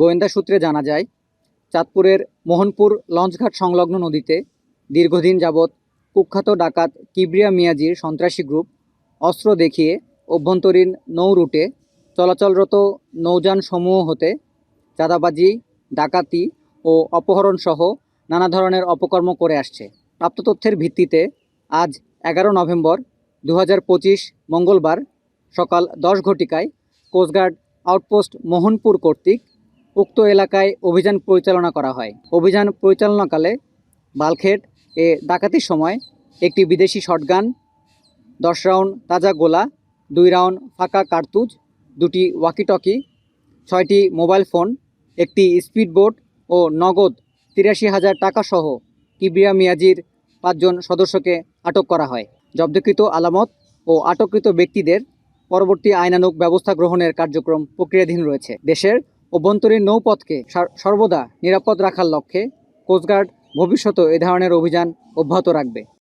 গোয়েন্দা সূত্রে জানা যায়, চাঁদপুরের মোহনপুর লঞ্চঘাট সংলগ্ন নদীতে দীর্ঘদিন যাবৎ কুখ্যাত ডাকাত কিবরিয়া মিয়াজির সন্ত্রাসী গ্রুপ অস্ত্র দেখিয়ে অভ্যন্তরীণ নৌ রুটে চলাচলরত নৌযান সমূহ হতে চাঁদাবাজি, ডাকাতি ও অপহরণ সহ নানা ধরনের অপকর্ম করে আসছে। প্রাপ্ত তথ্যের ভিত্তিতে আজ এগারো নভেম্বর দু হাজার পঁচিশ মঙ্গলবার সকাল দশ ঘটিকায় কোস্টগার্ড আউটপোস্ট মোহনপুর কর্তৃক উক্ত এলাকায় অভিযান পরিচালনা করা হয়। অভিযান পরিচালনাকালে বালখেট এ ডাকাতির সময় একটি বিদেশি শটগান, দশ রাউন্ড তাজা গোলা, দুই রাউন্ড ফাঁকা কার্তুজ, দুটি ওয়াকিটকি ছয়টি মোবাইল ফোন, একটি স্পিডবোট ও নগদ তিরাশি হাজার টাকা সহ কিবরিয়া মিয়াজির পাঁচজন সদস্যকে আটক করা হয়। জব্দকৃত আলামত ও আটককৃত ব্যক্তিদের পরবর্তী আইনানুগ ব্যবস্থা গ্রহণের কার্যক্রম প্রক্রিয়াধীন রয়েছে। দেশের অভ্যন্তরীণ নৌপথকে সার- সর্বদা নিরাপদ রাখার লক্ষ্যে কোস্টগার্ড ভবিষ্যতেও এ ধরনের অভিযান অব্যাহত রাখবে।